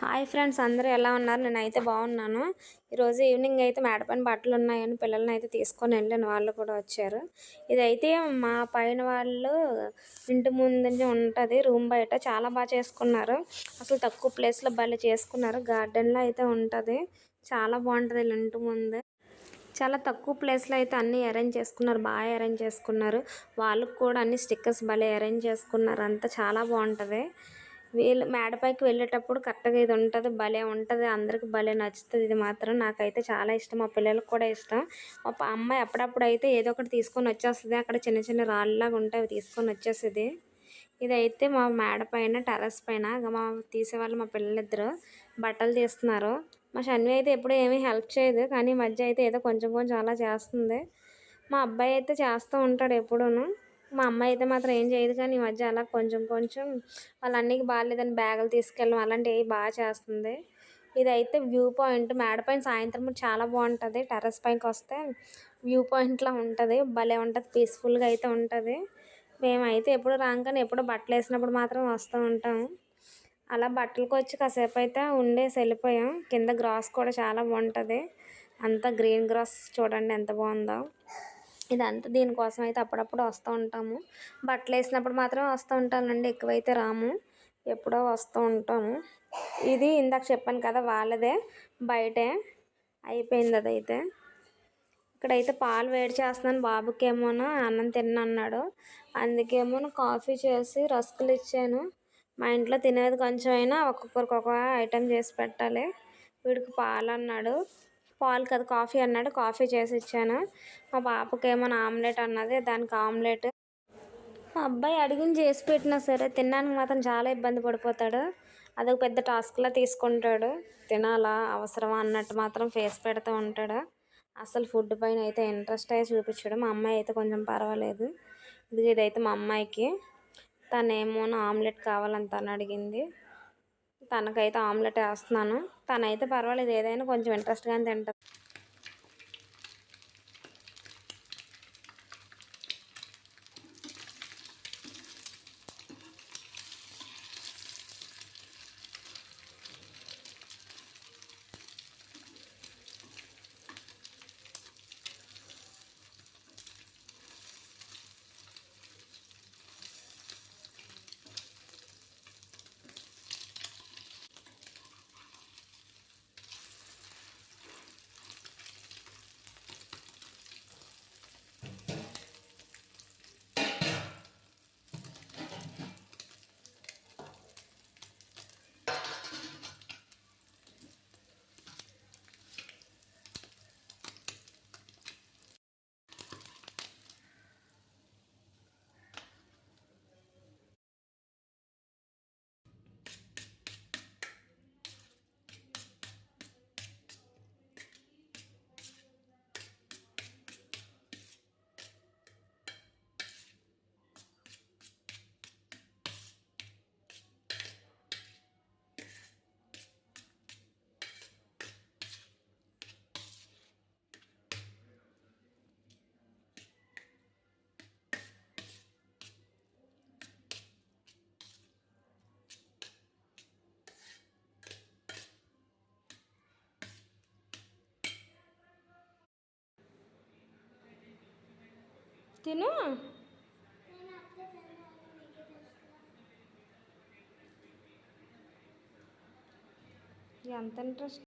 Hi friends అందరూ ఎలా ఉన్నారు? నేనైతే బాగున్నాను. ఈరోజు ఈవినింగ్ అయితే మేడపైన బట్టలు ఉన్నాయని పిల్లల్ని అయితే తీసుకొని వెళ్ళాను. వాళ్ళు కూడా వచ్చారు. ఇదైతే మా పైన వాళ్ళు ఇంటి ముందు ఉంటుంది. రూమ్ బయట చాలా బాగా చేసుకున్నారు. అసలు తక్కువ ప్లేస్లో భలే చేసుకున్నారు. గార్డెన్లో అయితే ఉంటుంది. చాలా బాగుంటుంది వీళ్ళ ఇంటి ముందు. చాలా తక్కువ ప్లేస్లో అయితే అన్నీ అరేంజ్ చేసుకున్నారు. బాగా అరేంజ్ చేసుకున్నారు. వాళ్ళకు కూడా అన్ని స్టిక్కర్స్ భలే అరేంజ్ చేసుకున్నారు. అంతా చాలా బాగుంటుంది. వీళ్ళు మేడపైకి వెళ్ళేటప్పుడు కరెక్ట్గా ఇది ఉంటుంది భలే ఉంటుంది అందరికి భలే నచ్చుతుంది. ఇది మాత్రం నాకైతే చాలా ఇష్టం మా పిల్లలకు కూడా ఇష్టం. మా అమ్మాయి అప్పుడప్పుడు అయితే ఏదో ఒకటి తీసుకొని వచ్చేస్తుంది అక్కడ చిన్న చిన్న రాళ్ళలాగా ఉంటాయి అవి తీసుకొని వచ్చేస్తుంది. ఇదైతే మా మేడ పైన టెర్రస్ పైన మా తీసేవాళ్ళు మా పిల్లలిద్దరు బట్టలు తీస్తున్నారు. మా షన్వి అయితే ఎప్పుడు ఏమీ హెల్ప్ చేయదు కానీ మధ్య అయితే ఏదో కొంచెం కొంచెం అలా చేస్తుంది. మా అబ్బాయి అయితే చేస్తూ ఉంటాడు ఎప్పుడూను. మా అమ్మ అయితే మాత్రం ఏం చేయదు కానీ ఈ మధ్య అలా కొంచెం కొంచెం వాళ్ళ అన్నికి బాగాలేదని బ్యాగులు తీసుకెళ్ళడం అలాంటివి బాగా చేస్తుంది. ఇదైతే వ్యూ పాయింట్. మేడపైన సాయంత్రం చాలా బాగుంటుంది. టెర్రస్ పైకి వస్తే వ్యూ పాయింట్లా ఉంటుంది. భలే ఉంటుంది. పీస్ఫుల్గా అయితే ఉంటుంది. మేమైతే ఎప్పుడు రాం కానీ ఎప్పుడు బట్టలు వేసినప్పుడు మాత్రం వస్తూ ఉంటాం. అలా బట్టలకు వచ్చి కాసేపు అయితే ఉండేసి వెళ్ళిపోయాం. కింద గ్రాస్ కూడా చాలా బాగుంటుంది. అంతా గ్రీన్ గ్రాస్ చూడండి ఎంత బాగుందో. ఇదంతా దీనికోసం అయితే అప్పుడప్పుడు వస్తూ ఉంటాము. బట్టలు వేసినప్పుడు మాత్రం వస్తూ ఉంటానండి ఎక్కువైతే రాము. ఎప్పుడో వస్తూ ఉంటాము. ఇది ఇందాక చెప్పాను కదా వాళ్ళదే బయటే. అయిపోయింది అదైతే. ఇక్కడైతే పాలు వేడి చేస్తున్నాను బాబుకేమోనో అన్నం తిన్నన్నాడు. అందుకేమో కాఫీ చేసి రస్కులు ఇచ్చాను. మా ఇంట్లో తినేది కొంచెం అయినా ఒక్కొక్కరికి ఒక ఐటెం చేసి పెట్టాలి. వీడికి పాలు అన్నాడు పాలు కదా కాఫీ అన్నాడు. కాఫీ చేసి ఇచ్చాను. మా పాపకేమో ఆమ్లెట్ అన్నది దానికి ఆమ్లెట్. మా అబ్బాయి అడిగిన చేసి పెట్టినా సరే తినడానికి మాత్రం చాలా ఇబ్బంది పడిపోతాడు. అదొక పెద్ద టాస్క్లా తీసుకుంటాడు. తినాలా అవసరమా అన్నట్టు మాత్రం ఫేస్ పెడుతూ ఉంటాడు. అసలు ఫుడ్ పైన అయితే ఇంట్రెస్ట్ అయ్యి చూపించాడు. మా అమ్మాయి అయితే కొంచెం పర్వాలేదు. ఇది ఇదైతే మా అమ్మాయికి. తనేమో ఆమ్లెట్ కావాలని తను అడిగింది. తనకైతే ఆమ్లెట్ వేస్తున్నాను. తనైతే పర్వాలేదు ఏదైనా కొంచెం ఇంట్రెస్ట్గానే తింటుంది. తిను. ఎంత ఇంట్రెస్ట్